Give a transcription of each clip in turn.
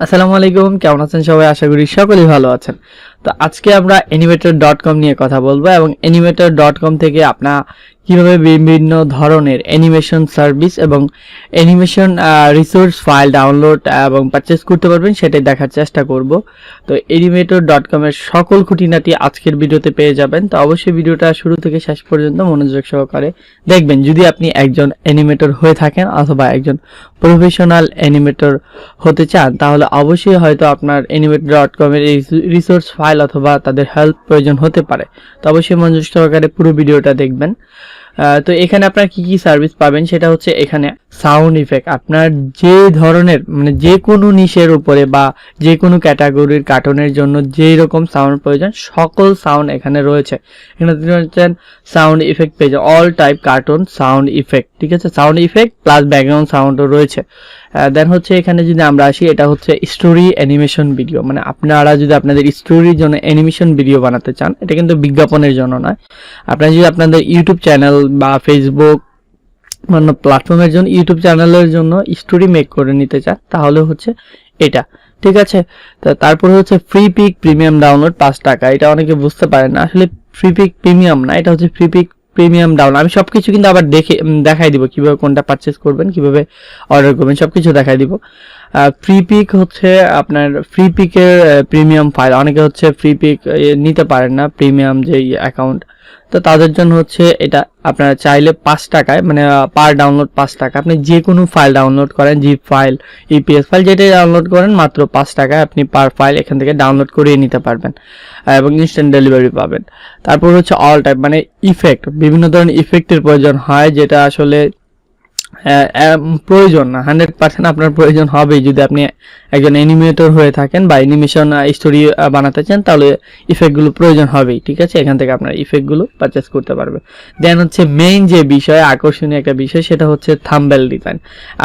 আসসালামু আলাইকুম, কেমন আছেন সবাই? আশা করি সকলেই ভালো আছেন। তো আজকে আমরা অ্যানিমেটর ডট কম নিয়ে কথা বলব এবং অ্যানিমেটর ডট কম থেকে আপনার কীভাবে বিভিন্ন ধরনের অ্যানিমেশন সার্ভিস এবং অ্যানিমেশন রিসোর্স ফাইল ডাউনলোড এবং পারচেস করতে পারবেন সেটাই দেখার চেষ্টা করব। তো এনিমেটর ডট কমের সকল খুঁটিনাটি আজকের ভিডিওতে পেয়ে যাবেন। তো অবশ্যই ভিডিওটা শুরু থেকে শেষ পর্যন্ত মনোযোগ সহকারে দেখবেন। যদি আপনি একজন অ্যানিমেটর হয়ে থাকেন অথবা একজন প্রফেশনাল অ্যানিমেটর হতে চান, তাহলে অবশ্যই হয়তো আপনার অ্যানিমেটর ডট কমের রিসোর্স ফাইল অথবা তাদের হেল্প প্রয়োজন হতে পারে। তো অবশ্যই মনোযোগ সহকারে পুরো ভিডিওটা দেখবেন। তো এখানে আপনারা কি কি সার্ভিস পাবেন সেটা হচ্ছে এখানে সাউন্ড ইফেক্ট, আপনার যে ধরনের মানে যে কোনো নিশের উপরে বা যে কোনো ক্যাটাগরির কার্টুনের জন্য যেই রকম সাউন্ড প্রয়োজন, সকল সাউন্ড এখানে রয়েছে। এখানে হচ্ছেন সাউন্ড ইফেক্ট পেয়ে all type cartoon sound effect, ঠিক আছে? সাউন্ড ইফেক্ট প্লাস ব্যাকগ্রাউন্ড সাউন্ডও রয়েছে। দেন হচ্ছে এখানে যদি আমরা আসি, এটা হচ্ছে স্টোরি অ্যানিমেশন ভিডিও মানে আপনারা যদি আপনাদের স্টোরির জন্য অ্যানিমেশন ভিডিও বানাতে চান, এটা কিন্তু বিজ্ঞাপনের জন্য নয়। আপনারা যদি আপনাদের ইউটিউব চ্যানেল বা ফেসবুক অন্য প্ল্যাটফর্মের জন্য ইউটিউব চ্যানেলের জন্য স্টোরি মেক করে নিতে চান, তাহলে হচ্ছে এটা। ঠিক আছে? তারপরে হচ্ছে ফ্রি পিক প্রিমিয়াম ডাউনলোড পাঁচ টাকা। এটা অনেকে বুঝতে পারেন না। আসলে ফ্রি পিক প্রিমিয়াম না, এটা হচ্ছে ফ্রি পিক প্রিমিয়াম ডাউনলোড আমি সবকিছু কিন্তু আবার দেখে দেখাই দিব কীভাবে কোনটা পারচেস করবেন, কীভাবে অর্ডার করবেন, সবকিছু দেখাই দিব। ফ্রি পিক হচ্ছে আপনার ফ্রি পিকের প্রিমিয়াম ফাইল অনেকে হচ্ছে ফ্রি পিক নিতে পারেন না প্রিমিয়াম যে অ্যাকাউন্ট তো তাদের জন্য হচ্ছে এটা আপনারা চাইলে পাঁচ টাকায় মানে পার ডাউনলোড পাঁচ টাকা। আপনি যে কোনো ফাইল ডাউনলোড করেন জিপ ফাইল ইপিএস ফাইল যেটাই ডাউনলোড করেন, মাত্র পাঁচ টাকায় আপনি পার ফাইল এখান থেকে ডাউনলোড করিয়ে নিতে পারবেন এবং ইনস্ট্যান্ট ডেলিভারি পাবেন। তারপর হচ্ছে অল টাইপ মানে ইফেক্ট বিভিন্ন ধরনের ইফেক্টের প্রয়োজন হয়, যেটা আসলে প্রয়োজন না। হান্ড্রেড পার্সেন্ট আপনার প্রয়োজন হবেই, যদি আপনি একজন অ্যানিমেটর হয়ে থাকেন বা অ্যানিমেশন স্টোরি বানাতে চান, তাহলে ইফেক্টগুলো প্রয়োজন হবেই, ঠিক আছে? এখান থেকে আপনার ইফেক্টগুলো পারচেস করতে পারবে দেন হচ্ছে মেইন যে বিষয়, আকর্ষণীয় একটা বিষয়, সেটা হচ্ছে থাম্বেল ডিজাইন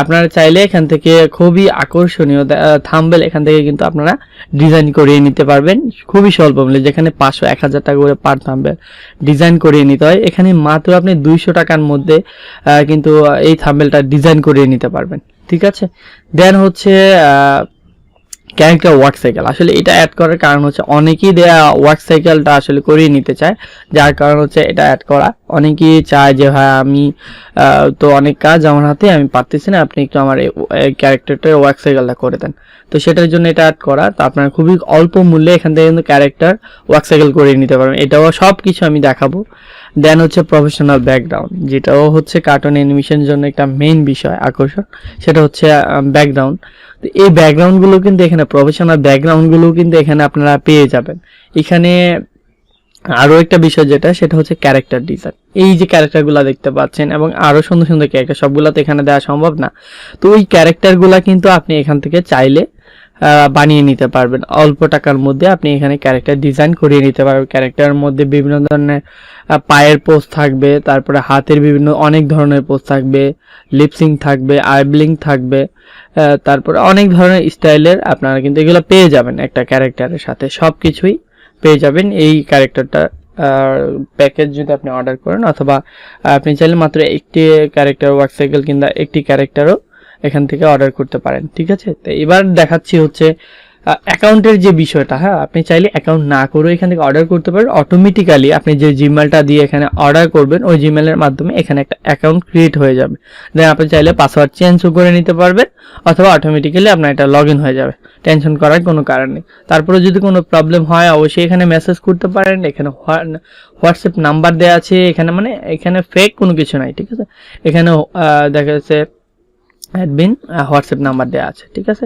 আপনারা চাইলে এখান থেকে খুবই আকর্ষণীয় থাম্বেল এখান থেকে কিন্তু আপনারা ডিজাইন করিয়ে নিতে পারবেন। খুবই স্বল্প মূল্যে, যেখানে পাঁচশো, এক হাজার টাকা করে পার থাম্বেল ডিজাইন করিয়ে নিতে হয়। এখানে মাত্র আপনি দুইশো টাকার মধ্যে কিন্তু এই থাম্বেলটা ডিজাইন করিয়ে নিতে পারবেন। ঠিক আছে? দেন হচ্ছে ক্যারেক্টার ওয়ার্ক সাইকেল আসলে এটা অ্যাড করার কারণ হচ্ছে অনেকেই দেয়া ওয়ার্ক সাইকেলটা আসলে করিয়ে নিতে চায়, যার কারণ হচ্ছে এটা অ্যাড করা। অনেকেই চায় যে, ভাই, আমি তো অনেক কাজ আমার হাতে, আমি পারতেছি না, আপনি একটু আমার এই ক্যারেক্টারটার ওয়ার্ক সাইকেলটা করে দেন। তো সেটার জন্য এটা অ্যাড করা, তো আপনারা খুবই অল্প মূল্যে এখান থেকে কিন্তু ক্যারেক্টার ওয়ার্ক সাইকেল করিয়ে নিতে পারবেন। এটাও সব কিছু আমি দেখাবো। দেন হচ্ছে প্রফেশনাল ব্যাকগ্রাউন্ড যেটাও হচ্ছে কার্টুন অ্যানিমেশনের জন্য একটা মেইন বিষয়, আকর্ষণ। সেটা হচ্ছে ব্যাকগ্রাউন্ড তো এই ব্যাকগ্রাউন্ডগুলো কিন্তু এখানে প্রফেশনাল ব্যাকগ্রাউন্ডগুলো কিন্তু এখানে আপনারা পেয়ে যাবেন। এখানে আরও একটা বিষয় যেটা, সেটা হচ্ছে ক্যারেক্টার ডিজাইন এই যে ক্যারেক্টারগুলো দেখতে পাচ্ছেন, এবং আরও সুন্দর সুন্দর ক্যারেক্টার সবগুলো তো এখানে দেওয়া সম্ভব না। তো ওই ক্যারেক্টারগুলো কিন্তু আপনি এখান থেকে চাইলে বানিয়ে নিতে পারবেন। অল্প টাকার মধ্যে আপনি এখানে ক্যারেক্টার ডিজাইন করিয়ে নিতে পারবেন। ক্যারেক্টারের মধ্যে বিভিন্ন ধরনের পায়ের পোস্ট থাকবে, তারপরে হাতের বিভিন্ন, অনেক ধরনের পোস্ট থাকবে লিপসিং থাকবে আইব্লিং থাকবে তারপরে অনেক ধরনের স্টাইলের আপনারা কিন্তু এগুলো পেয়ে যাবেন একটা ক্যারেক্টারের সাথে। সব কিছুই পেয়ে যাবেন এই ক্যারেক্টারটা প্যাকেজ যদি আপনি অর্ডার করেন অথবা আপনি চাইলে মাত্র একটি ক্যারেক্টার ওয়ার্ক সাইকেল কিংবা একটি ক্যারেক্টারও এখান থেকে অর্ডার করতে পারেন, ঠিক আছে? তো এবার দেখাচ্ছি হচ্ছে অ্যাকাউন্টের যে বিষয়টা হ্যাঁ আপনি চাইলে অ্যাকাউন্ট না করেও এখান থেকে অর্ডার করতে পারেন। অটোমেটিক্যালি আপনি যে জিমেলটা দিয়ে এখানে অর্ডার করবেন, ওই জিমেলের মাধ্যমে এখানে একটা অ্যাকাউন্ট ক্রিয়েট হয়ে যাবে। দেন আপনি চাইলে পাসওয়ার্ড চেঞ্জও করে নিতে পারবেন, অথবা অটোমেটিক্যালি আপনার এটা লগ ইন হয়ে যাবে। টেনশন করার কোনো কারণ নেই। তারপরে যদি কোনো প্রবলেম হয়, অবশ্যই এখানে মেসেজ করতে পারেন। এখানে হোয়াটসঅ্যাপ নাম্বার দেওয়া আছে, এখানে মানে এখানে ফেক কোনো কিছু নাই, ঠিক আছে? এখানে দেখা যাচ্ছে অ্যাডমিন হোয়াটসঅ্যাপ নাম্বার দেওয়া আছে, ঠিক আছে?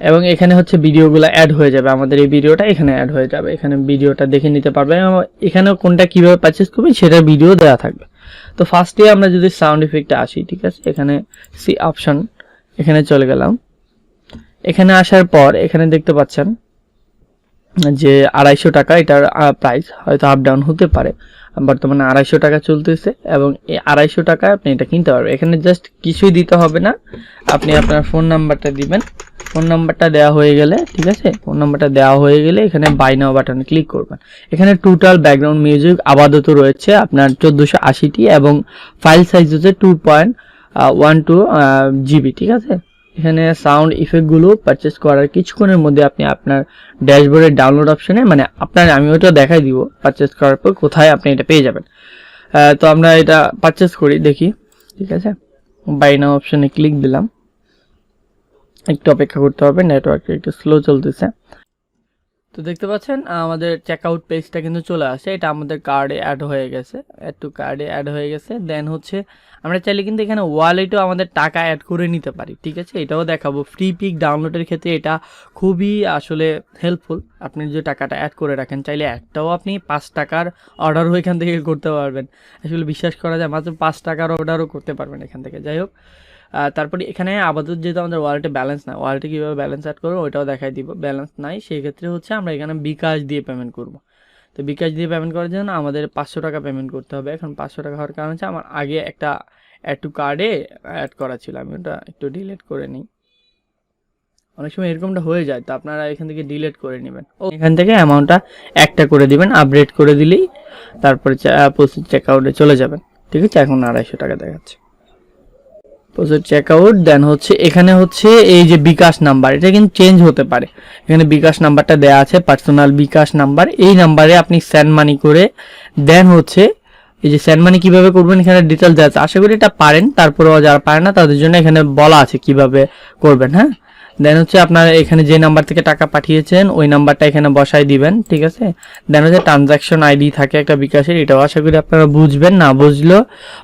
এবং এখানে হচ্ছে ভিডিওগুলো অ্যাড হয়ে যাবে। আমাদের এই ভিডিওটা এখানে অ্যাড হয়ে যাবে। এখানে ভিডিওটা দেখে নিতে পারবে এবং এখানে কোনটা কীভাবে পারচেস করবেন সেটার ভিডিও দেওয়া থাকবে। তো ফার্স্টে আমরা যদি সাউন্ড ইফেক্টে আসি, ঠিক আছে? এখানে সি অপশন এখানে চলে গেলাম। এখানে আসার পর এখানে দেখতে পাচ্ছেন যে আড়াইশো টাকা এটার প্রাইস হয়তো আপ ডাউন হতে পারে। বর্তমানে আড়াইশো টাকা চলতেছে এবং এই আড়াইশো টাকায় আপনি এটা কিনতে পারবেন। এখানে জাস্ট কিছুই দিতে হবে না। আপনি আপনার ফোন নাম্বারটা দিবেন। ফোন নাম্বারটা দেওয়া হয়ে গেলে, ঠিক আছে? ফোন নাম্বারটা দেওয়া হয়ে গেলে এখানে বাই নাও বাটনে ক্লিক করবেন। এখানে টোটাল ব্যাকগ্রাউন্ড মিউজিক আপাতত রয়েছে আপনার চোদ্দোশো আশিটি এবং ফাইল সাইজ হচ্ছে two point one two GB ঠিক আছে? এখানে সাউন্ড ইফেক্টগুলো পারচেস করার কিছুক্ষণের মধ্যে আপনি আপনার ড্যাশবোর্ডের ডাউনলোড অপশানে মানে আপনার, আমি ওটা দেখাই দিব পারচেস করার পর কোথায় আপনি এটা পেয়ে যাবেন। তো আমরা এটা পারচেস করি, দেখি। ঠিক আছে? বাই নাও অপশনে ক্লিক দিলাম। একটু অপেক্ষা করতে হবে নেটওয়ার্ক একটু স্লো চলতেছে। তো দেখতে পাচ্ছেন, আমাদের চেকআউট পেজটা কিন্তু চলে আসে। এটা আমাদের কার্ডে অ্যাড হয়ে গেছে। অ্যাড টু কার্ডে অ্যাড হয়ে গেছে। দেন হচ্ছে, আমরা চাইলে কিন্তু এখানে ওয়ালেটও আমাদের টাকা অ্যাড করে নিতে পারি, ঠিক আছে? এটাও দেখাবো। ফ্রি পিক ডাউনলোডের ক্ষেত্রে এটা খুবই আসলে হেল্পফুল আপনি যে টাকাটা অ্যাড করে রাখেন, চাইলে একটাও আপনি পাঁচ টাকার অর্ডারও এখান থেকে করতে পারবেন। আসলে বিশ্বাস করা যায়, মাত্র পাঁচ টাকার অর্ডারও করতে পারবেন এখান থেকে। যাই হোক তারপরে এখানে আপাতত যেহেতু আমাদের ওয়ালেটে ব্যালেন্স না ওয়ালেটে কীভাবে ব্যালেন্স অ্যাড করব ওইটাও দেখাই দিব ব্যালেন্স নাই সেই ক্ষেত্রে হচ্ছে আমরা এখানে বিকাশ দিয়ে পেমেন্ট করব। তো বিকাশ দিয়ে পেমেন্ট করার জন্য আমাদের পাঁচশো টাকা পেমেন্ট করতে হবে। এখন পাঁচশো টাকা হওয়ার কারণ হচ্ছে আমার আগে একটা অ্যাড টু কার্ডে অ্যাড করা ছিল, আমি ওটা একটু ডিলিট করে নিই। অনেক সময় এরকমটা হয়ে যায়, তো আপনারা এখান থেকে ডিলেট করে নেবেন। ও, এখান থেকে অ্যামাউন্টটা একটা করে দিবেন আপডেট করে দিলেই তারপরে প্রসিড চেক আউটে চলে যাবেন। ঠিক আছে, এখন আড়াইশো টাকা দেখাচ্ছে। প্রসিড চেক আউট দেন হচ্ছে, এখানে হচ্ছে এই যে বিকাশ নাম্বার, এটা কিন্তু চেঞ্জ হতে পারে। এখানে বিকাশ নাম্বারটা দেওয়া আছে পার্সোনাল বিকাশ নাম্বার। এই নাম্বারে আপনি স্যান্ড মানি করে দেন হচ্ছে, এই যে স্যান্ড মানি কীভাবে করবেন, এখানে ডিটেলস দেওয়া আছে। আশা করি এটা পারেন, তারপরেও যারা পারে না, তাদের জন্য এখানে বলা আছে কীভাবে করবেন হ্যাঁ? দেন হচ্ছে আপনার এখানে যে নাম্বার থেকে টাকা পাঠিয়েছেন, ওই নাম্বারটা এখানে বসাই দিবেন, ঠিক আছে? দেন হচ্ছে ট্রানজাকশন আইডি থাকে একটা বিকাশের, এটাও আশা করি আপনারা বুঝবেন, না বুঝলেও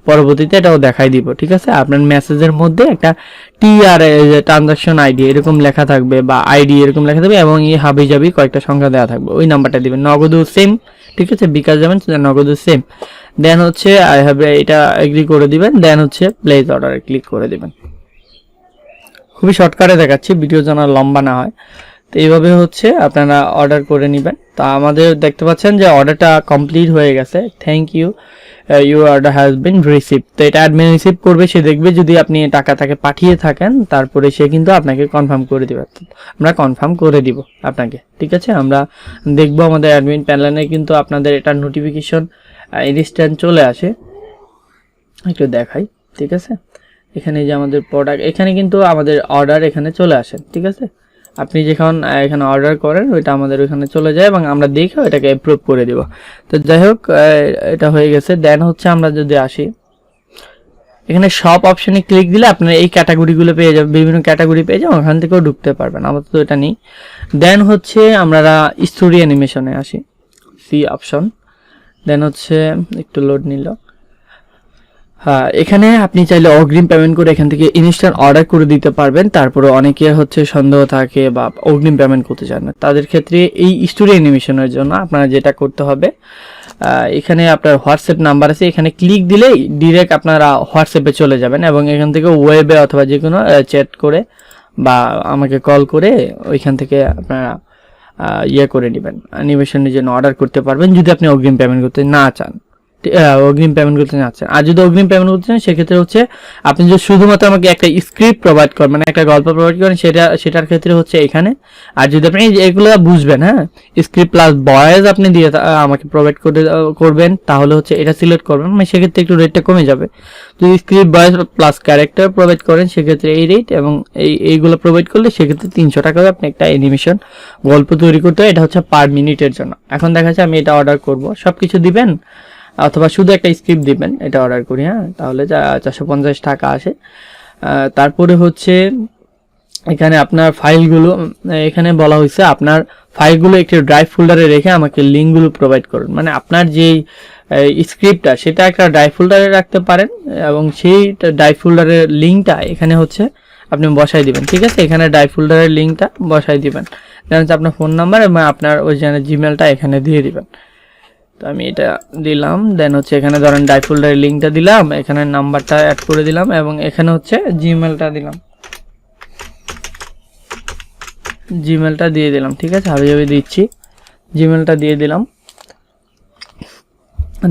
পরবর্তীতে এটাও দেখাই দিব, ঠিক আছে? আপনার মেসেজের মধ্যে একটা টি আর ট্রানজাকশন আইডি এরকম লেখা থাকবে বা আইডি এরকম লেখা থাকবে এবং এই হাবি জাবি কয়েকটা সংখ্যা দেওয়া থাকবে, ওই নাম্বারটা দিবেন। নগদও সেম ঠিক আছে? বিকাশ যাবেন নগদও সেম দেন হচ্ছে আই হ্যাভ এটা এগ্রি করে দিবেন দেন হচ্ছে প্লেস অর্ডারে ক্লিক করে দিবেন। খুবই শর্টকাটে দেখাচ্ছি ভিডিও যেন লম্বা না হয়। তো এইভাবে হচ্ছে আপনারা অর্ডার করে নেবেন। তো আমাদের দেখতে পাচ্ছেন যে অর্ডারটা কমপ্লিট হয়ে গেছে। Thank you you order has been receive তো এটা অ্যাডমিন রিসিভ করবে, সে দেখবে যদি আপনি টাকা তাকে পাঠিয়ে থাকেন, তারপরে সে কিন্তু আপনাকে কনফার্ম করে দেবে। আমরা কনফার্ম করে দিব আপনাকে, ঠিক আছে? আমরা দেখব আমাদের অ্যাডমিন প্যানেলে কিন্তু আপনাদের এটা নোটিফিকেশন ইনস্ট্যান্ট চলে আসে। একটু দেখাই, ঠিক আছে? এখানে যে আমাদের প্রোডাক্ট এখানে কিন্তু আমাদের অর্ডার এখানে চলে আসে, ঠিক আছে? আপনি যখন এখানে অর্ডার করেন, ওইটা আমাদের ওইখানে চলে যায় এবং আমরা দেখে ওইটাকে অ্যাপ্রুভ করে দিব। তো যাই হোক এটা হয়ে গেছে। দেন হচ্ছে আমরা যদি আসি, এখানে সব অপশনে ক্লিক দিলে আপনারা এই ক্যাটাগরিগুলো পেয়ে যাবেন, বিভিন্ন ক্যাটাগরি পেয়ে যাবেন, ওখান থেকেও ঢুকতে পারবেন। আপাতত এটা নেই। দেন হচ্ছে আমরা স্টোরি অ্যানিমেশনে আসি সি অপশন দেন হচ্ছে, একটু লোড নিল। এখানে আপনি চাইলে অগ্রিম পেমেন্ট করে এখান থেকে ইনস্ট্যান্ট অর্ডার করে দিতে পারবেন। তারপরে অনেকের হচ্ছে সন্দেহ থাকে বা অগ্রিম পেমেন্ট করতে চান না। তাদের ক্ষেত্রে এই স্টোরি অ্যানিমেশনের জন্য আপনারা যেটা করতে হবে এখানে আপনার হোয়াটসঅ্যাপ নাম্বার আছে। এখানে ক্লিক দিলেই ডিরেক্ট আপনারা হোয়াটসঅ্যাপে চলে যাবেন এবং এখান থেকে ওয়েবে অথবা যে কোনো চ্যাট করে বা আমাকে কল করে ওইখান থেকে আপনারা ইয়ে করে নেবেন। অ্যানিমেশনের জন্য অর্ডার করতে পারবেন যদি আপনি অগ্রিম পেমেন্ট করতে না চান। অগ্রিম পেমেন্ট করতে চাচ্ছেন আর যদি অগ্রিম পেমেন্ট করতে চান সেক্ষেত্রে হচ্ছে আপনি যদি শুধুমাত্র আমাকে একটা স্ক্রিপ্ট প্রোভাইড করেন মানে একটা গল্প প্রোভাইড করেন, সেটা, সেটার ক্ষেত্রে হচ্ছে এখানে, আর যদি আপনি এগুলো বুঝবেন হ্যাঁ স্ক্রিপ্ট প্লাস বয়েজ আপনি দিয়ে আমাকে প্রোভাইড করে করবেন, তাহলে হচ্ছে এটা সিলেক্ট করবেন মানে সেক্ষেত্রে একটু রেটটা কমে যাবে। যদি script voice plus character provide করেন, সেক্ষেত্রে এই রেট এবং এই, এইগুলো প্রোভাইড করলে সেক্ষেত্রে তিনশো টাকা আপনি একটা অ্যানিমেশন গল্প তৈরি করতে এটা হচ্ছে পার মিনিটের জন্য। এখন দেখা যাচ্ছে আমি এটা অর্ডার করব। সব কিছু দিবেন অথবা শুধু একটা স্ক্রিপ্ট দিবেন, এটা অর্ডার করি হ্যাঁ? তাহলে চারশো পঞ্চাশ টাকা আসে। তারপরে হচ্ছে, এখানে আপনার ফাইলগুলো এখানে বলা হয়েছে আপনার ফাইলগুলো একটি ড্রাইভ ফোল্ডারে রেখে আমাকে লিঙ্কগুলো প্রোভাইড করুন। মানে আপনার যেই স্ক্রিপ্টটা সেটা একটা ড্রাইভ ফোল্ডারে রাখতে পারেন এবং সেই ড্রাইভ ফোল্ডারের লিঙ্কটা এখানে হচ্ছে আপনি বসাই দিবেন, ঠিক আছে? এখানে ড্রাইভ ফোল্ডারের লিঙ্কটা বসাই দিবেন। দেন হচ্ছে আপনার ফোন নাম্বার এবং আপনার ওই জিমেলটা এখানে দিয়ে দিবেন। তো আমি এটা দিলাম। দেন হচ্ছে এখানে ধরেন ফোল্ডারের লিঙ্কটা দিলাম, এখানে নাম্বারটা অ্যাড করে দিলাম এবং এখানে হচ্ছে জিমেলটা দিলাম। জিমেলটা দিয়ে দিলাম, ঠিক আছে? হাবি হাবি দিচ্ছি। জিমেলটা দিয়ে দিলাম।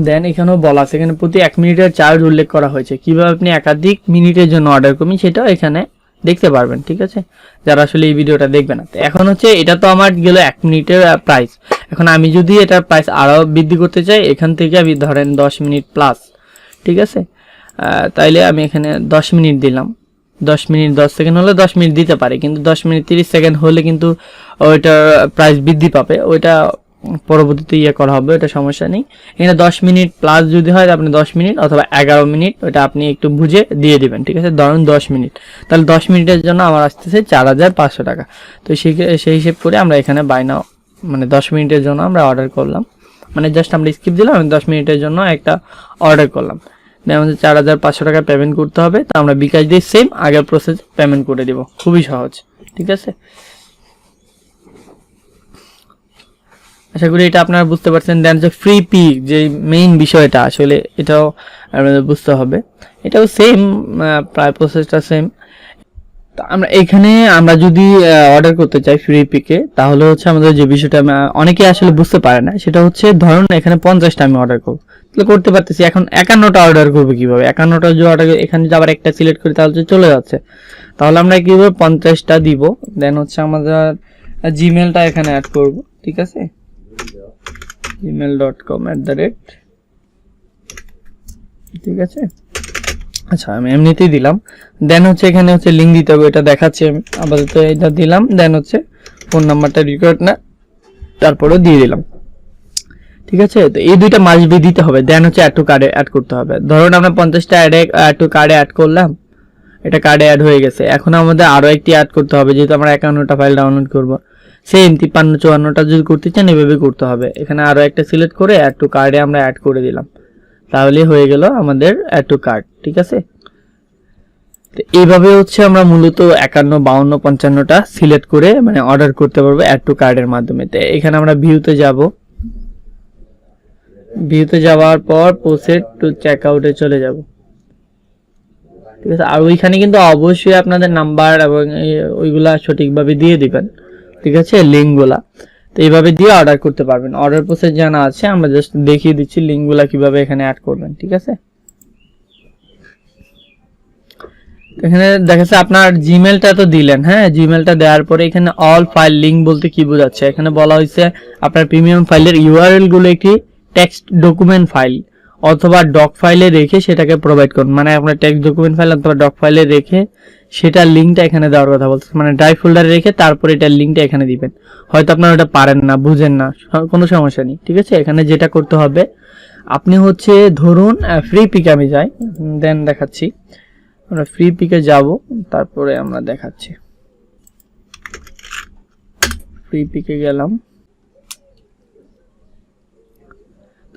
দেন এখানেও বলা আছে, এখানে প্রতি এক মিনিটের চার্জ উল্লেখ করা হয়েছে। কীভাবে আপনি একাধিক মিনিটের জন্য অর্ডার করবেন সেটাও এখানে দেখতে পারবেন, ঠিক আছে? যারা আসলে এই ভিডিওটা দেখবে না। এখন হচ্ছে এটা তো আমার গেল এক মিনিটের প্রাইস এখন আমি যদি এটার প্রাইস আরও বৃদ্ধি করতে চাই, এখান থেকে আমি ধরেন দশ মিনিট প্লাস ঠিক আছে? তাইলে আমি এখানে দশ মিনিট দিলাম। দশ মিনিট দশ সেকেন্ড হলে দশ মিনিট দিতে পারে, কিন্তু দশ মিনিট তিরিশ সেকেন্ড হলে কিন্তু ওইটার প্রাইস বৃদ্ধি পাবে। ওইটা পরবর্তীতে ইয়ে করা হবে ওটা সমস্যা নেই। এখানে দশ মিনিট প্লাস যদি হয় আপনি দশ মিনিট অথবা এগারো মিনিট ওটা আপনি একটু বুঝে দিয়ে দিবেন, ঠিক আছে? ধরুন দশ মিনিট। তাহলে দশ মিনিটের জন্য আমার আসতেছে চার হাজার পাঁচশো টাকা। তো সেই সেই হিসেব করে আমরা এখানে বাই নাও মানে দশ মিনিটের জন্য আমরা অর্ডার করলাম। মানে জাস্ট আমরা স্কিপ দিলাম দশ মিনিটের জন্য একটা অর্ডার করলাম। আমাদের চার হাজার পাঁচশো টাকা পেমেন্ট করতে হবে। তো আমরা বিকাশ দিয়ে সেম আগের প্রসেস পেমেন্ট করে দিব। খুবই সহজ। ঠিক আছে? আশা করি এটা আপনারা বুঝতে পারছেন। দেন যে ফ্রি পিক যে মেইন বিষয়টা, আসলে এটাও আপনাদের বুঝতে হবে। এটাও সেম প্রায় প্রসেসটা সেম আমরা এখানে আমরা যদি অর্ডার করতে চাই ফ্রি পিকে তাহলে হচ্ছে আমাদের যে বিষয়টা অনেকে আসলে বুঝতে পারে না, সেটা হচ্ছে ধরুন এখানে পঞ্চাশটা আমি অর্ডার করব। তাহলে করতে পারতেছি, এখন একান্নটা অর্ডার করব কীভাবে? একান্নটা যদি অর্ডার এখানে যদি আবার একটা সিলেক্ট করি, তাহলে চলে যাচ্ছে। তাহলে আমরা কীভাবে পঞ্চাশটা দিব দেন হচ্ছে আমাদের জিমেলটা এখানে অ্যাড করব, ঠিক আছে? Gmail dot com at the rate ঠিক আছে? আচ্ছা আমি এমনিতেই দিলাম। দেন হচ্ছে এখানে হচ্ছে লিঙ্ক দিতে হবে, এটা দেখাচ্ছি আমি। আপাতত এটা দিলাম দেন হচ্ছে ফোন নাম্বারটা রিকোয়ার্ড না, তারপরেও দিয়ে দিলাম। ঠিক আছে? তো এই দুইটা মাসবি দিতে হবে দেন হচ্ছে অ্যাড টু কার্ডে অ্যাড করতে হবে। ধরুন আমরা পঞ্চাশটা অ্যাডে অ্যাড টু কার্ডে অ্যাড করলাম, এটা কার্ডে অ্যাড হয়ে গেছে। এখন আমাদের আরও একটি অ্যাড করতে হবে, যেহেতু আমরা একান্নটা ফাইল ডাউনলোড করব। সেম তিপ্পান্ন, চুয়ান্নটা যদি করতে চান, এভাবে করতে হবে। এখানে আরও একটা সিলেক্ট করে অ্যাড টু কার্ডে আমরা অ্যাড করে দিলাম। তাহলে হয়ে গেল আমাদের অ্যাড টু কার্ড ঠিক আছে? তো এইভাবে হচ্ছে আমরা মূলত একান্ন, বাউন্ন, পঞ্চান্নটা সিলেক্ট করে মানে অর্ডার করতে পারব অ্যাড টু কার্ডের মাধ্যমে। তো এখানে আমরা ভিউতে যাব। ভিউতে যাওয়ার পর প্রসেড টু চেক আউটে চলে যাব। ঠিক আছে? আর ওইখানে কিন্তু অবশ্যই আপনাদের নাম্বার এবং ওইগুলা সঠিকভাবে দিয়ে দিবেন। ঠিক আছে? লিঙ্কগুলা তো এইভাবে দিয়ে অর্ডার করতে পারবেন। অর্ডার প্রসেস জানা আছে, আমরা জাস্ট দেখিয়ে দিচ্ছি লিঙ্কগুলো কীভাবে এখানে অ্যাড করবেন, ঠিক আছে? এখানে দেখাচ্ছে আপনার জিমেলটা তো দিলেন হ্যাঁ? জিমেলটা দেওয়ার পরে এখানে অল ফাইল লিঙ্ক বলতে কি বোঝাচ্ছে? এখানে বলা হয়েছে আপনার প্রিমিয়াম ফাইলের ইউআরএলগুলো একটি টেক্সট ডকুমেন্ট ফাইল অথবা ডক ফাইলে রেখে সেটাকে প্রোভাইড করুন। মানে আপনার টেক্সট ডকুমেন্ট ফাইল অথবা ডক ফাইলে রেখে সেটার লিঙ্কটা এখানে দেওয়ার কথা বলছে মানে ড্রাইভ ফোল্ডারে রেখে তারপরে এটার লিঙ্কটা এখানে দিবেন। হয়তো আপনারা ওটা পারেন না, বুঝেন না কোনো সমস্যা নেই, ঠিক আছে? এখানে যেটা করতে হবে, আপনি হচ্ছে ধরুন ফ্রি পিক আমি যাই, দেন দেখাচ্ছি। আমরা ফ্রি পিকে যাব, তারপরে আমরা দেখাচ্ছি। ফ্রি পিকে গেলাম।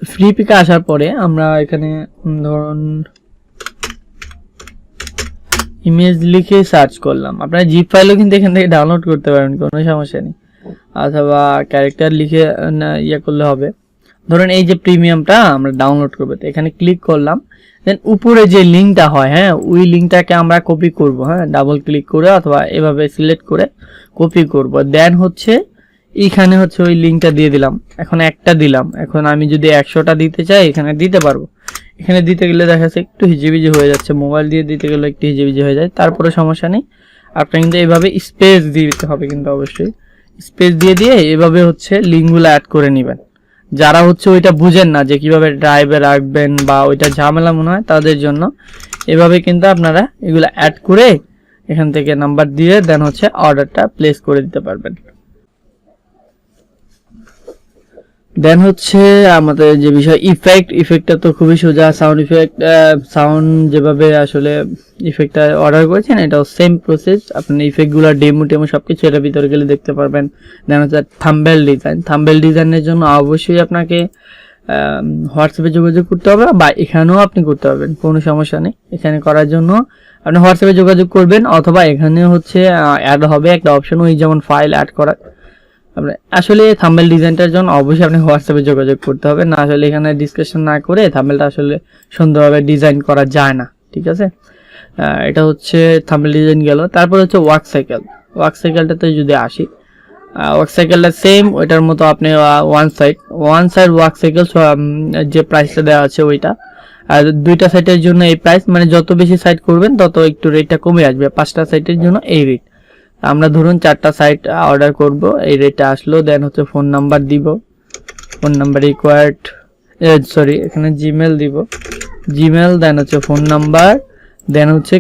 ফ্রি পিকে আসার পরে আমরা এখানে ধরুন ইমেজ লিখে সার্চ করলাম। আপনারা জিপ ফাইলও কিন্তু এখান থেকে ডাউনলোড করতে পারেন, কোনো সমস্যা নেই। অথবা ক্যারেক্টার লিখে ইয়ে করলে হবে। ধরুন এই যে প্রিমিয়ামটা আমরা ডাউনলোড করব, তো এখানে ক্লিক করলাম। দেন উপরে যে লিঙ্কটা হয় হ্যাঁ ওই লিঙ্কটাকে আমরা কপি করব হ্যাঁ ডাবল ক্লিক করে অথবা এভাবে সিলেক্ট করে কপি করব। দেন হচ্ছে এইখানে হচ্ছে ওই লিঙ্কটা দিয়ে দিলাম। এখন একটা দিলাম। এখন আমি যদি একশোটা দিতে চাই, এখানে দিতে পারব। এখানে দিতে গেলে দেখা যাচ্ছে একটু হিজিবিজি হয়ে যাচ্ছে। মোবাইল দিয়ে দিতে গেলে একটু হিজিবিজি হয়ে যায়। তারপরে সমস্যা নেই। আপনার কিন্তু এইভাবে স্পেস দিয়ে দিতে হবে কিন্তু অবশ্যই। স্পেস দিয়ে দিয়ে এভাবে হচ্ছে লিঙ্কগুলো অ্যাড করে নেবেন। যারা হচ্ছে ওইটা বুঝেন না যে কীভাবে ড্রাইভে রাখবেন বা ওইটা ঝামেলা মনে হয় তাদের জন্য, এভাবে কিন্তু আপনারা এগুলো অ্যাড করে এখান থেকে নাম্বার দিয়ে দেন হচ্ছে অর্ডারটা প্লেস করে দিতে পারবেন। দেন হচ্ছে আমাদের যে বিষয় ইফেক্ট ইফেক্টটা তো খুবই সোজা। সাউন্ড ইফেক্ট সাউন্ড যেভাবে আসলে ইফেক্টটা অর্ডার করেছেন, এটাও সেম প্রসেস আপনার ইফেক্টগুলো ডেমো টেমো সব কিছু এটার ভিতরে গেলে দেখতে পারবেন। দেন হচ্ছে থাম্বেল ডিজাইন থাম্বেল ডিজাইনের জন্য অবশ্যই আপনাকে হোয়াটসঅ্যাপে যোগাযোগ করতে হবে বা এখানেও আপনি করতে পারবেন। কোনো সমস্যা নেই। এখানে করার জন্য আপনি হোয়াটসঅ্যাপে যোগাযোগ করবেন অথবা এখানে হচ্ছে অ্যাড হবে একটা অপশন ওই যেমন ফাইল অ্যাড করা। আপনার আসলে থাম্বেল ডিজাইনটার জন্য অবশ্যই আপনি হোয়াটসঅ্যাপে যোগাযোগ করতে হবে। না আসলে এখানে ডিসকাশন না করে থাম্বেলটা আসলে সুন্দরভাবে ডিজাইন করা যায় না, ঠিক আছে? এটা হচ্ছে থাম্বেল ডিজাইন গেল। তারপর হচ্ছে ওয়ার্ক সাইকেল ওয়ার্ক সাইকেলটাতে যদি আসি ওয়ার্ক সাইকেলটা সেম ওইটার মতো আপনি one side one side work cycle যে প্রাইসটা দেওয়া আছে ওইটা। আর দুইটা সাইটের জন্য এই প্রাইস মানে যত বেশি সাইট করবেন, তত একটু রেটটা কমে আসবে। পাঁচটা সাইটের জন্য এই রেট আমরা ধরুন চারটা সাইট অর্ডার করব, এই রেটটা আসলো দেন হচ্ছে ফোন নাম্বার দিব ফোন নাম্বার রিকোয়ার্ড সরি এখানে জিমেল দিব জিমেল দেন হচ্ছে ফোন নাম্বার দেন হচ্ছে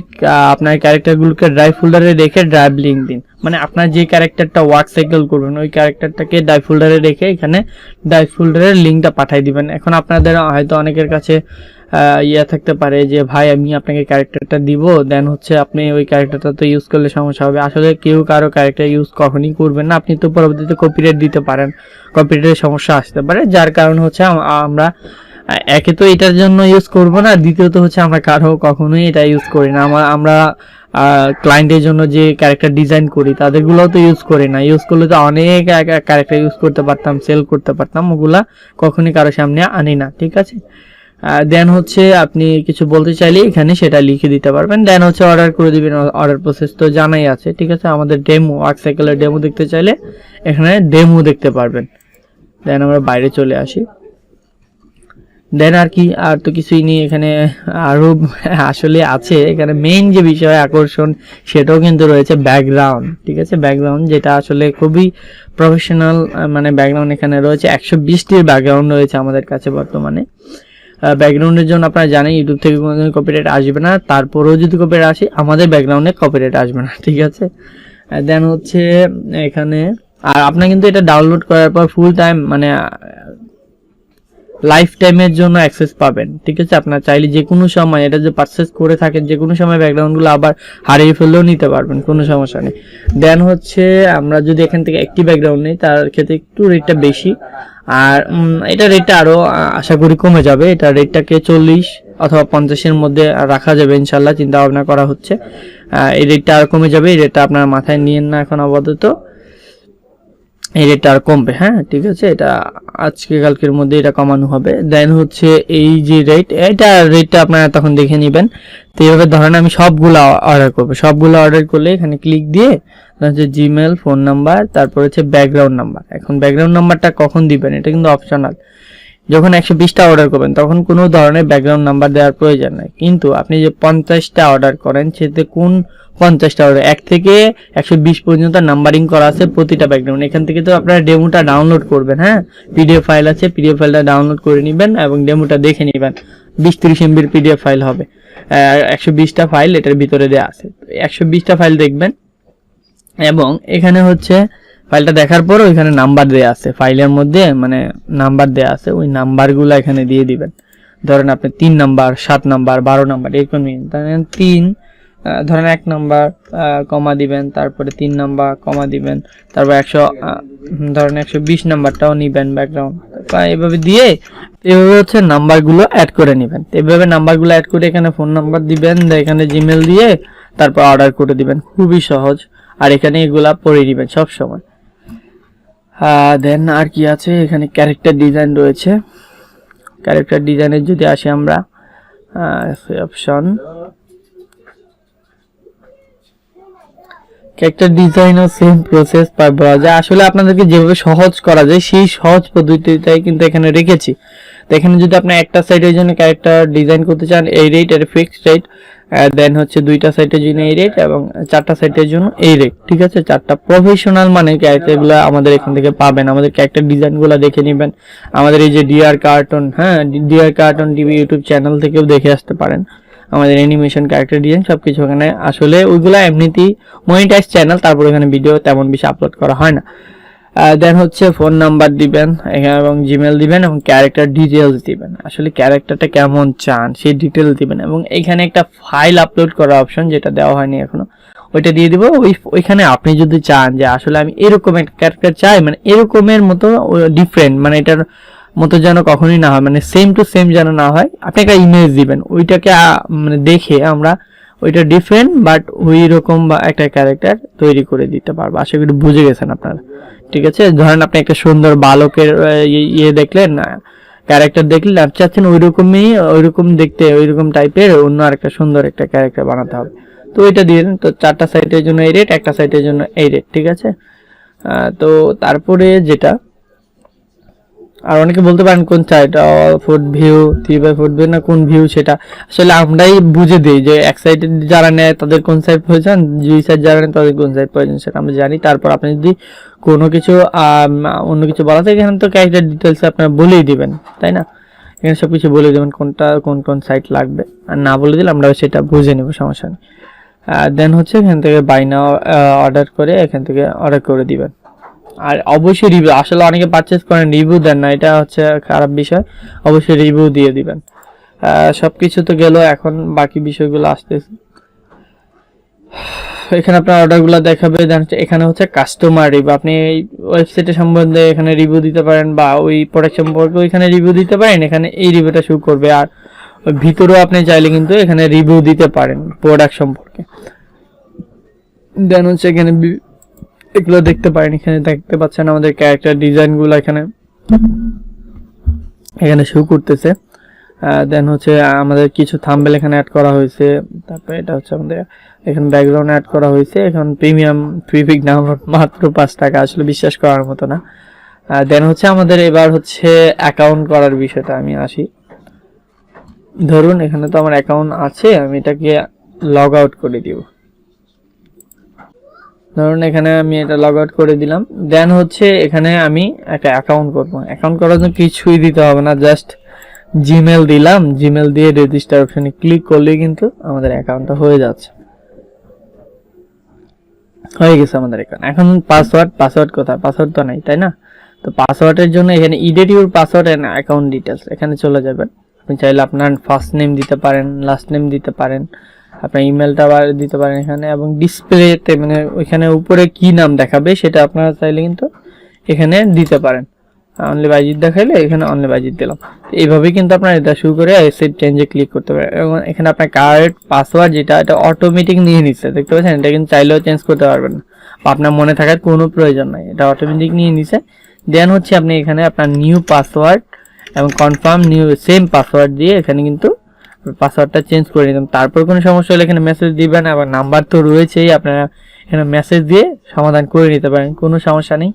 আপনার ক্যারেক্টারগুলোকে ড্রাইভ ফোল্ডারে রেখে ড্রাইভ লিঙ্ক দিন। মানে আপনার যে ক্যারেক্টারটা ওয়ার্ক সাইকেল করবেন, ওই ক্যারেক্টারটাকে ড্রাইভ ফোল্ডারে রেখে এখানে ড্রাইভ ফোল্ডারের লিঙ্কটা পাঠিয়ে দিবেন। এখন আপনাদের হয়তো অনেকের কাছে ইয়ে থাকতে পারে যে, ভাই, আমি আপনাকে ক্যারেক্টারটা দিব। দেন হচ্ছে আপনি ওই ক্যারেক্টারটা তো ইউজ করলে সমস্যা হবে। আসলে কেউ কারও ক্যারেক্টার ইউজ কখনই করবেন না। আপনি তো পরবর্তীতে কপিরাইট দিতে পারেন। কপিরাইটের সমস্যা আসতে পারে, যার কারণ হচ্ছে আমরা একে তো এটার জন্য ইউজ করব না। দ্বিতীয়ত হচ্ছে আমরা কারও কখনোই এটা ইউজ করি না। আমরা আমরা ক্লায়েন্টের জন্য যে ক্যারেক্টার ডিজাইন করি, তাদেরগুলোও তো ইউজ করি না। ইউজ করলে তো অনেক ক্যারেক্টার ইউজ করতে পারতাম সেল করতে পারতাম। ওগুলা কখনই কারও সামনে আনি না, ঠিক আছে? দেন হচ্ছে আপনি কিছু বলতে চাইলে এখানে সেটা লিখে দিতে পারবেন। দেন হচ্ছে অর্ডার করে দিবেন অর্ডার প্রসেস তো জানাই আছে, ঠিক আছে? আমাদের ডেমো ওয়ার্ক সাইকেলের ডেমো দেখতে চাইলে এখানে ডেমো দেখতে পারবেন। দেন আমরা বাইরে চলে আসি। দেন আর কি, আর তো কিছুই নেই এখানে। আরও আসলে আছে। এখানে মেইন যে বিষয় আকর্ষণ, সেটাও কিন্তু রয়েছে ব্যাকগ্রাউন্ড ঠিক আছে? ব্যাকগ্রাউন্ড যেটা আসলে খুবই প্রফেশনাল মানে ব্যাকগ্রাউন্ড এখানে রয়েছে। একশো বিশটির ব্যাকগ্রাউন্ড রয়েছে আমাদের কাছে বর্তমানে। ব্যাকগ্রাউন্ডের জন্য আপনারা জানেন ইউটিউব থেকে কোনো কপিরাইট আসবে না। তারপরেও যদি কপিরাইট আসে, আমাদের ব্যাকগ্রাউন্ডে কপিরাইট আসবে না, ঠিক আছে? দেন হচ্ছে, এখানে, আর আপনার কিন্তু এটা ডাউনলোড করার পর ফুল টাইম মানে লাইফ টাইমের জন্য অ্যাক্সেস পাবেন, ঠিক আছে? আপনার চাইলে যে কোনো সময়, এটা যে পারচেস করে থাকেন যে কোনো সময় ব্যাকগ্রাউন্ডগুলো আবার হারিয়ে ফেললেও নিতে পারবেন, কোনো সমস্যা নেই। দেন হচ্ছে, আমরা যদি এখান থেকে একটি ব্যাকগ্রাউন্ড নিই, তার ক্ষেত্রে একটু রেটটা বেশি। আর এটা রেটটা আরও আশা করি কমে যাবে। এটা রেটটাকে চল্লিশ অথবা পঞ্চাশের মধ্যে রাখা যাবে ইনশাল্লাহ চিন্তা ভাবনা করা হচ্ছে। এই রেটটা আর কমে যাবে, এই রেটটা আপনার মাথায় নিয়েন না এখন আপাতত। এই রেটটা আর কমবে হ্যাঁ ঠিক আছে? এটা আজকে কালকের মধ্যে এটা কমানো হবে। দেন হচ্ছে এই যে রেট এটা রেটটা আপনারা তখন দেখে নেবেন। তো এইভাবে ধরেন আমি সবগুলো অর্ডার করব। সবগুলো অর্ডার করলে এখানে ক্লিক দিয়ে হচ্ছে জিমেল ফোন নাম্বার তারপর হচ্ছে ব্যাকগ্রাউন্ড নাম্বার এখন ব্যাকগ্রাউন্ড নাম্বারটা কখন দিবেন? এটা কিন্তু অপশনাল যখন একশো বিশটা অর্ডার করবেন, তখন কোনো ধরনের ব্যাকগ্রাউন্ড নাম্বার দেওয়ার প্রয়োজন নেই। কিন্তু আপনি যে পঞ্চাশটা অর্ডার করেন, সেতে কোন পঞ্চাশটা অর্ডার এক থেকে একশো বিশ পর্যন্ত নাম্বারিং করা আছে প্রতিটা ব্যাকগ্রাউন্ড এখান থেকে তো আপনারা ডেমোটা ডাউনলোড করবেন হ্যাঁ? পিডিএফ ফাইল আছে পিডিএফ ফাইলটা ডাউনলোড করে নেবেন এবং ডেমোটা দেখে নেবেন। বিশ তিরিশ এমবির পিডিএফ ফাইল হবে। একশো বিশটা ফাইল এটার ভিতরে দেওয়া আছে। একশো বিশটা ফাইল দেখবেন। এবং এখানে হচ্ছে ফাইলটা দেখার পর ওইখানে নাম্বার দেয়া আছে। ফাইলের মধ্যে মানে নাম্বার দেয়া আছে, ওই নাম্বারগুলো এখানে দিয়ে দিবেন। ধরেন আপনি তিন নাম্বার, সাত নাম্বার, বারো নাম্বার, এরকম নিন। তাহলে তিন ধরেন এক নাম্বার কমা দিবেন, তারপরে তিন নাম্বার, কমা দিবেন, তারপর একশো ধরেন একশো বিশ নাম্বারটাও নিবেন ব্যাকগ্রাউন্ড এভাবে দিয়ে এভাবে হচ্ছে নাম্বারগুলো অ্যাড করে নেবেন। এভাবে নাম্বারগুলো অ্যাড করে এখানে ফোন নাম্বার দিবেন এখানে জিমেল দিয়ে তারপর অর্ডার করে দিবেন। খুবই সহজ। আর এখানে এগুলা পড়ে দিবেন সব সময় দেন আর কি আছে? এখানে ক্যারেক্টার ডিজাইন রয়েছে। ক্যারেক্টার ডিজাইনের যদি আসি আমরা অপশন ক্যারেক্টার ডিজাইনও সেম প্রসেস পার ব্রাউজার আসলে আপনাদেরকে যেভাবে সহজ করা যায়, সেই সহজ পদ্ধতিটাই কিন্তু এখানে রেখেছি। তো এখানে যদি আপনি একটা সাইডের জন্য ক্যারেক্টার ডিজাইন করতে চান, এই রেট এর ফিক্সড রেট দেন হচ্ছে দুইটা সাইটের জন্য এই রেট এবং চারটা সাইটের জন্য এই রেট ঠিক আছে? চারটা প্রফেশনাল মানে ক্যারেক্টারগুলো আমাদের এখান থেকে পাবেন। আমাদের ক্যারেক্টার ডিজাইনগুলো দেখে নেবেন। আমাদের এই যে ডিআর কার্টুন হ্যাঁ? DR cartoon TV YouTube channel থেকেও দেখে আসতে পারেন। আমাদের অ্যানিমেশন ক্যারেক্টার ডিজাইন সব কিছু ওখানে। আসলে ওইগুলো এমনিতেই মনিটাইজ চ্যানেল তারপর ওখানে ভিডিও তেমন বেশি আপলোড করা হয় না। দেন হচ্ছে ফোন নাম্বার দিবেন, এখানে এবং জিমেল দিবেন এবং ক্যারেক্টার ডিটেলস দিবেন। আসলে ক্যারেক্টারটা কেমন চান, সেই ডিটেলস দিবেন এবং এখানে একটা ফাইল আপলোড করার অপশন যেটা দেওয়া হয়নি এখনও, ওইটা দিয়ে দিব। ওই ওইখানে আপনি যদি চান যে আসলে আমি এরকম একটা ক্যারেক্টার চাই মানে এরকমের মতো ডিফারেন্ট মানে এটার মতো যেন কখনোই না হয় মানে সেম টু সেম যেন না হয়, আপনি একটা ইমেজ দিবেন। ওইটাকে মানে দেখে আমরা ওইটা ডিফারেন্ট বাট ওই রকম বা একটা ক্যারেক্টার তৈরি করে দিতে পারব। আশা করি বুঝে গেছেন আপনারা। ঠিক আছে? ধরেন আপনি একটা সুন্দর বালকের ইয়ে- দেখলেন ক্যারেক্টার দেখলেন, আপনি চাচ্ছেন ওই রকমই ওই রকম দেখতে ওই রকম টাইপের অন্য আরেকটা সুন্দর একটা ক্যারেক্টার বানাতে হবে। তো ওইটা দিয়ে তো চারটা সাইটের জন্য এই রেট একটা সাইটের জন্য এই রেট ঠিক আছে? তো তারপরে যেটা আর অনেকে বলতে পারেন, কোন side front view three by front view না কোন ভিউ সেটা? আসলে আমরাই বুঝে দিই যে এক সাইডে যারা নেয় তাদের কোন সাইড প্রয়োজন, দুই সাইড যারা নেয় তাদের কোন সাইড প্রয়োজন সেটা আমরা জানি। তারপর আপনি যদি কোনো কিছু অন্য কিছু বলা থাকে, এখানে তো ক্যারেক্টার ডিটেলস আপনারা বলেই দিবেন, তাই না? এখানে সব কিছু বলে দেবেন কোনটা, কোন কোন সাইট লাগবে। আর না বলে দিলে আমরা সেটা বুঝে নেব, সমস্যা নেই। দেন হচ্ছে এখান থেকে বাইনা অর্ডার করে এখান থেকে অর্ডার করে দিবেন। আর অবশ্যই রিভিউ আসলে অনেকে পারচেস করেন রিভিউ দেন না, এটা হচ্ছে খারাপ বিষয়। অবশ্যই রিভিউ দিয়ে দিবেন। সব কিছু তো গেল, এখন বাকি বিষয়গুলো আসতেছে। এখানে আপনার অর্ডারগুলো দেখাবে দেন এখানে হচ্ছে কাস্টমার রিভিউ আপনি এই ওয়েবসাইটের সম্বন্ধে এখানে রিভিউ দিতে পারেন, বা ওই প্রোডাক্ট সম্পর্কে এখানে রিভিউ দিতে পারেন, এখানে এই রিভিউটা শুরু করবে, আর ভিতরেও আপনি চাইলে কিন্তু এখানে রিভিউ দিতে পারেন প্রোডাক্ট সম্পর্কে। দেন হচ্ছে এখানে এগুলো দেখতে পারেন, এখানে দেখতে পাচ্ছেন আমাদের ক্যারেক্টার ডিজাইনগুলো এখানে। এখানে শো করতেছে। দেন হচ্ছে আমাদের কিছু থাম্বেল এখানে অ্যাড করা হয়েছে। তারপরে এটা হচ্ছে আমাদের, এখানে ব্যাকগ্রাউন্ড অ্যাড করা হয়েছে। এখন প্রিমিয়াম প্রিপিক ডাউনলোড মাত্র পাঁচ টাকা, আসলে বিশ্বাস করার মতো না। দেন হচ্ছে আমাদের এবার হচ্ছে অ্যাকাউন্ট করার বিষয়টা, আমি আসি। ধরুন এখানে তো আমার অ্যাকাউন্ট আছে, আমি এটাকে লগ আউট করে দিব। ধরুন এখানে আমি এটা লগ আউট করে দিলাম। দেন হচ্ছে এখানে আমি একটা অ্যাকাউন্ট করব। অ্যাকাউন্ট করার জন্য কিছুই দিতে হবে না জাস্ট জিমেল দিলাম। জিমেল দিয়ে রেজিস্টার অপশনে ক্লিক করলেই কিন্তু আমাদের অ্যাকাউন্টটা হয়ে যাচ্ছে। হয়ে গেছে আমাদের অ্যাকাউন্ট এখন পাসওয়ার্ড পাসওয়ার্ড কোথায়? পাসওয়ার্ড তো নাই, তাই না? তো পাসওয়ার্ডের জন্য এখানে edit your password and account details এখানে চলে যাবেন। আপনি চাইলে আপনার ফার্স্ট নেম দিতে পারেন লাস্ট নেম দিতে পারেন। আপনার ইমেলটা দিতে পারেন এখানে এবং ডিসপ্লেতে মানে ওইখানে উপরে কি নাম দেখাবে সেটা আপনারা চাইলে কিন্তু এখানে দিতে পারেন। অনলি বাইজিত দেখাইলে এখানে অনলি বাইজিত দিলাম। এইভাবে কিন্তু আপনার এটা শুরু করে সেভ চেঞ্জে ক্লিক করতে পারেন। এবং এখানে আপনার কার্ড পাসওয়ার্ড যেটা, এটা অটোমেটিক নিয়ে নিচ্ছে, দেখতে পাচ্ছেন? এটা কিন্তু চাইলেও চেঞ্জ করতে পারবেন না। আপনার মনে থাকার কোনো প্রয়োজন নাই। এটা অটোমেটিক নিয়ে নিছে। দেন হচ্ছে আপনি এখানে আপনার নিউ পাসওয়ার্ড এবং কনফার্ম নিউ সেম পাসওয়ার্ড দিয়ে এখানে কিন্তু পাসওয়ার্ডটা চেঞ্জ করে নিতাম। তারপর কোনো সমস্যা হলে এখানে মেসেজ দিবেন, আবার নাম্বার তো রয়েছেই, আপনারা এখানে মেসেজ দিয়ে সমাধান করে নিতে পারেন, কোনো সমস্যা নেই।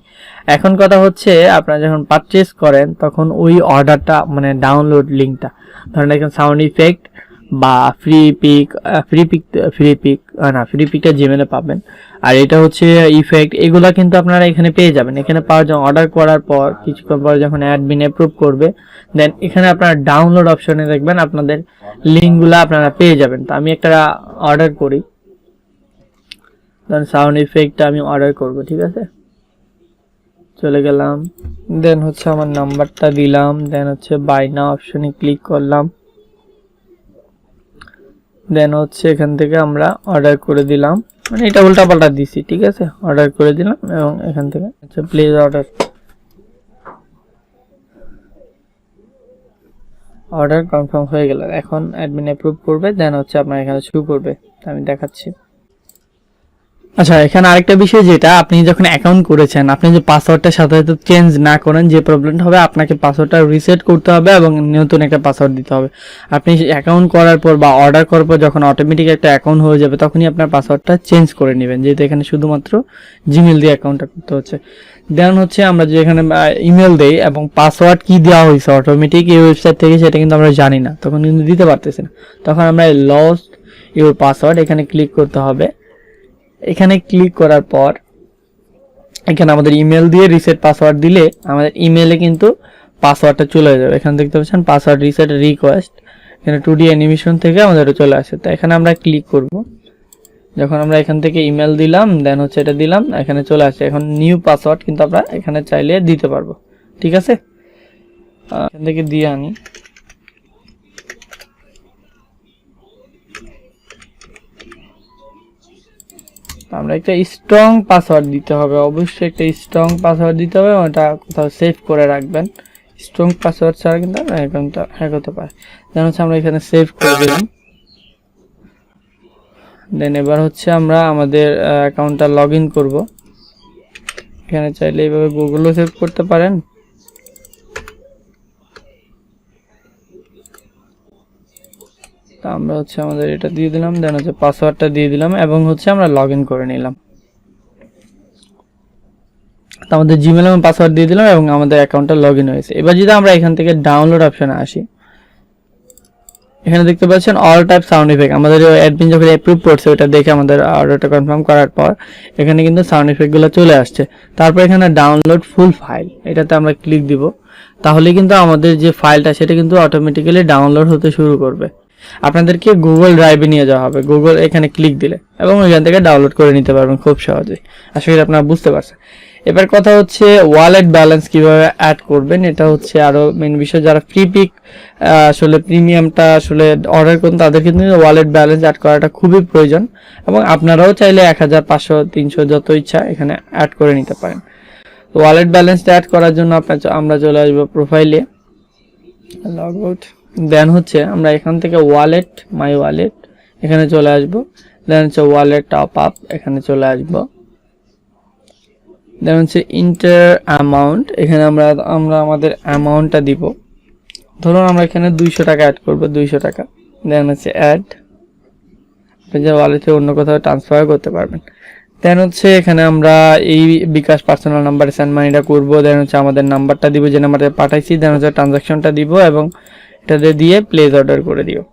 এখন কথা হচ্ছে, আপনারা যখন পারচেস করেন, তখন ওই অর্ডারটা মানে ডাউনলোড লিঙ্কটা ধরেন এখানে সাউন্ড ইফেক্ট বা Freepik Freepik Freepik না ফ্রি পিকটা জিমেলে পাবেন। আর এটা হচ্ছে ইফেক্ট এগুলা কিন্তু আপনারা এখানে পেয়ে যাবেন। এখানে পাওয়ার যখন অর্ডার করার পর, কিছুক্ষণ পর যখন অ্যাডমিন অ্যাপ্রুভ করবে দেন এখানে আপনারা ডাউনলোড অপশনে দেখবেন আপনাদের লিঙ্কগুলো আপনারা পেয়ে যাবেন। তো আমি একটা অর্ডার করি। দেন সাউন্ড ইফেক্টটা আমি অর্ডার করব, ঠিক আছে? চলে গেলাম। দেন হচ্ছে আমার নাম্বারটা দিলাম। দেন হচ্ছে বাই না অপশনে ক্লিক করলাম। দেন হচ্ছে এখান থেকে আমরা অর্ডার করে দিলাম। মানে এটা উল্টা পাল্টা দিছি, ঠিক আছে? অর্ডার করে দিলাম এবং এখান থেকে আচ্ছা প্লিজ অর্ডার অর্ডার কনফার্ম হয়ে গেল। এখন অ্যাডমিন অ্যাপ্রুভ করবে দেন হচ্ছে আপনার এখানে শুরু করবে। আমি দেখাচ্ছি। আচ্ছা এখানে আরেকটা বিষয় যেটা আপনি যখন অ্যাকাউন্ট করেছেন, আপনি যে পাসওয়ার্ডটা সাথে সাথে চেঞ্জ না করেন, যে প্রবলেমটা হবে, আপনাকে পাসওয়ার্ডটা রিসেট করতে হবে এবং নতুন একটা পাসওয়ার্ড দিতে হবে। আপনি অ্যাকাউন্ট করার পর বা অর্ডার করার পর যখন অটোমেটিক একটা অ্যাকাউন্ট হয়ে যাবে, তখনই আপনার পাসওয়ার্ডটা চেঞ্জ করে নেবেন, যেহেতু এখানে শুধুমাত্র জিমেল দিয়ে অ্যাকাউন্টটা করতে হচ্ছে। দেন হচ্ছে আমরা যে এখানে ইমেল দেই এবং পাসওয়ার্ড কি দেওয়া হয়েছে অটোমেটিক এই ওয়েবসাইট থেকে সেটা কিন্তু আমরা জানি না, তখন কিন্তু দিতে পারতেছি না। তখন আমরা লস্ট ইউর পাসওয়ার্ড এখানে ক্লিক করতে হবে। এখানে ক্লিক করার পর, এখানে আমাদের ইমেল দিয়ে রিসেট পাসওয়ার্ড দিলে আমাদের ইমেলে কিন্তু পাসওয়ার্ডটা চলে যাবে। এখানে দেখতে পাচ্ছেন পাসওয়ার্ড রিসেট রিকোয়েস্ট এখানে টু ডি অ্যানিমেশন থেকে আমাদের চলে আসে। তো এখানে আমরা ক্লিক করব। যখন আমরা এখান থেকে ইমেল দিলাম দেন হচ্ছে এটা দিলাম, এখানে চলে আসে। এখন নিউ পাসওয়ার্ড কিন্তু আমরা এখানে চাইলে দিতে পারব। ঠিক আছে? এখান থেকে দিয়ে আনি। আমরা একটা স্ট্রং পাসওয়ার্ড দিতে হবে। অবশ্যই একটা স্ট্রং পাসওয়ার্ড দিতে হবে ওটা কোথাও সেভ করে রাখবেন। স্ট্রং পাসওয়ার্ড ছাড়া কিন্তু অ্যাকাউন্টটা হ্যাক হতে পারে। দেন হচ্ছে আমরা এখানে সেভ করে দিলাম। দেন এবার হচ্ছে আমরা আমাদের অ্যাকাউন্টটা লগ ইন করব। এখানে চাইলে এইভাবে গুগলও সেভ করতে পারেন। তা আমরা হচ্ছে আমাদের এটা দিয়ে দিলাম দেন হচ্ছে পাসওয়ার্ডটা দিয়ে দিলাম এবং হচ্ছে আমরা লগ করে নিলাম। তো আমাদের জিমেল এবং পাসওয়ার্ড দিয়ে দিলাম এবং আমাদের অ্যাকাউন্টটা লগ ইন হয়েছে। এবার যদি আমরা এখান থেকে ডাউনলোড অপশনে আসি, এখানে দেখতে পাচ্ছেন অল টাইপ সাউন্ড ইফেক্ট আমাদের অ্যাডমিন যখন অ্যাপ্রুভ করছে ওটা দেখে আমাদের অর্ডারটা কনফার্ম করার পর এখানে কিন্তু সাউন্ড ইফেক্টগুলো চলে আসছে। তারপর এখানে ডাউনলোড ফুল ফাইল এটাতে আমরা ক্লিক দিব। তাহলে কিন্তু আমাদের যে ফাইলটা সেটা কিন্তু অটোমেটিক্যালি ডাউনলোড হতে শুরু করবে। আপনাদেরকে গুগল ড্রাইভে নিয়ে যাওয়া হবে। গুগল এখানে ক্লিক দিলে এবং ওইখান থেকে ডাউনলোড করে নিতে পারবেন খুব সহজেই। আশা করি আপনারা বুঝতে পারছেন। এবার কথা হচ্ছে ওয়ালেট ব্যালেন্স কীভাবে অ্যাড করবেন, এটা হচ্ছে আরও মেন বিষয়। যারা ফ্রি পিক আসলে প্রিমিয়ামটা আসলে অর্ডার করুন, তাদের কিন্তু ওয়ালেট ব্যালেন্স অ্যাড করাটা খুবই প্রয়োজন এবং আপনারাও চাইলে এক হাজার পাঁচশো, তিনশো যত ইচ্ছা এখানে অ্যাড করে নিতে পারেন। তো ওয়ালেট ব্যালেন্সটা অ্যাড করার জন্য আপনার আমরা চলে আসব প্রোফাইলে লগ আউট দেন হচ্ছে আমরা এখান থেকে ওয়ালেট মাই ওয়ালেট এখানে চলে আসব। দেন হচ্ছে ওয়ালেট টপ আপ এখানে চলে আসব। দেন হচ্ছে ইন্টার অ্যামাউন্ট এখানে আমরা আমরা আমাদের অ্যামাউন্টটা দিব। ধরুন আমরা এখানে দুইশো টাকা অ্যাড করব, দুইশো টাকা। দেন হচ্ছে অ্যাড আপনি যে ওয়ালেটে অন্য কোথাও ট্রান্সফার করতে পারবেন। দেন হচ্ছে এখানে আমরা এই বিকাশ পার্সোনাল নাম্বারে সেন্ড মানিটা করব। দেন হচ্ছে আমাদের নাম্বারটা দিব যে নাম্বারে পাঠাইছি। দেন হচ্ছে ট্রানজাকশনটা দিব এবং এটাতে দিয়ে প্লেস অর্ডার করে দিও।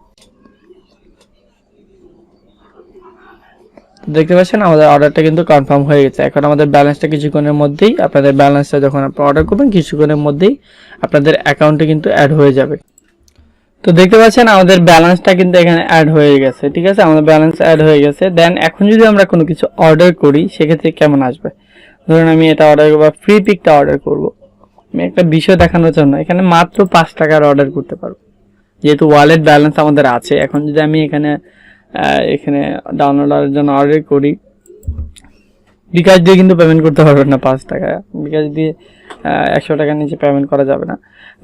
দেখতে পাচ্ছেন, আমাদের অর্ডারটা কিন্তু কনফার্ম হয়ে গেছে। এখন আমাদের ব্যালেন্সটা কিছুক্ষণের মধ্যেই, আপনাদের ব্যালেন্সটা যখন আপনি অর্ডার করবেন, কিছুক্ষণের মধ্যেই আপনাদের অ্যাকাউন্টে কিন্তু অ্যাড হয়ে যাবে। তো দেখতে পাচ্ছেন, আমাদের ব্যালেন্সটা কিন্তু এখানে অ্যাড হয়ে গেছে, ঠিক আছে? আমাদের ব্যালেন্স অ্যাড হয়ে গেছে। দেন এখন যদি আমরা কোনো কিছু অর্ডার করি, সেক্ষেত্রে কেমন আসবে? ধরুন, আমি এটা অর্ডার করব ফ্রি পিকটা অর্ডার করব। আমি একটা বিষয় দেখানোর জন্য, এখানে মাত্র পাঁচ টাকার অর্ডার করতে পারব। যেহেতু ওয়ালেট ব্যালেন্স আমাদের আছে, এখন যদি আমি এখানে এখানে ডাউনলোডের জন্য অর্ডার করি, বিকাশ দিয়ে কিন্তু পেমেন্ট করতে পারবেন না পাঁচ টাকা। বিকাশ দিয়ে একশো টাকার নিচে পেমেন্ট করা যাবে না।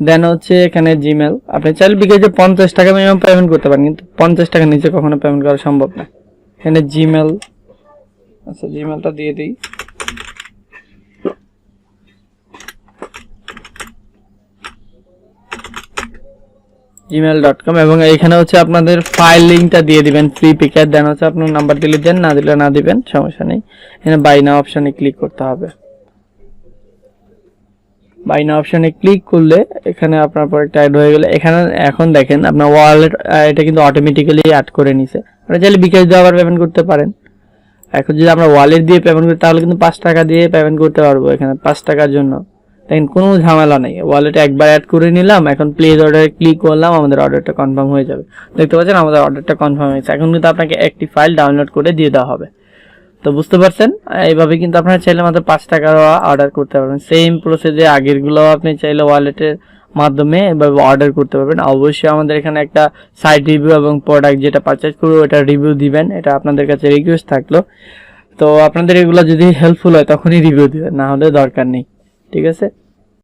দেন হচ্ছে এখানে জিমেল আপনি চাইলে বিকাশে পঞ্চাশ টাকা মিনিমাম পেমেন্ট করতে পারেন, কিন্তু পঞ্চাশ টাকার নিচে কখনো পেমেন্ট করা সম্ভব না। এখানে জিমেল আচ্ছা জিমেলটা দিয়ে দিই। জিমেল ডট কম এবং এখানে হচ্ছে আপনাদের ফাইল লিঙ্কটা দিয়ে দিবেন ফ্রি পিকার দেন হচ্ছে আপনার নাম্বার দিলে দেন, না দিলে না দিবেন, সমস্যা নেই। এখানে বাই না অপশনে ক্লিক করতে হবে। বাই না অপশনে ক্লিক করলে এখানে আপনার প্রোডাক্ট অ্যাড হয়ে গেলে, এখানে এখন দেখেন আপনার ওয়ালেট এটা কিন্তু অটোমেটিক্যালি অ্যাড করে নিছে। আপনি চাইলে বিকাশ দিয়ে আবার পেমেন্ট করতে পারেন। এখন যদি আমরা ওয়ালেট দিয়ে পেমেন্ট করি, তাহলে কিন্তু পাঁচ টাকা দিয়ে পেমেন্ট করতে পারব এখানে, পাঁচ টাকার জন্য। দেখেন কোনো ঝামেলা নেই। ওয়ালেটে একবার অ্যাড করে নিলাম, এখন প্লেস অর্ডারে ক্লিক করলাম, আমাদের অর্ডারটা কনফার্ম হয়ে যাবে। দেখতে পাচ্ছেন, আমাদের অর্ডারটা কনফার্ম হয়েছে। এখন কিন্তু আপনাকে একটি ফাইল ডাউনলোড করে দিয়ে দেওয়া হবে। তো বুঝতে পারছেন? এইভাবে কিন্তু আপনারা চাইলে মাত্র পাঁচ টাকার অর্ডার করতে পারবেন। সেম প্রসেসে আগেরগুলো আপনি চাইলে ওয়ালেটের মাধ্যমে এভাবে অর্ডার করতে পারবেন। অবশ্যই আমাদের এখানে একটা সাইট রিভিউ এবং প্রোডাক্ট যেটা পারচেজ করব, ওটা রিভিউ দিবেন। এটা আপনাদের কাছে রিকোয়েস্ট থাকল। তো আপনাদের এগুলো যদি হেল্পফুল হয়, তখনই রিভিউ দিবেন, না হলে দরকার নেই। ঠিক আছে?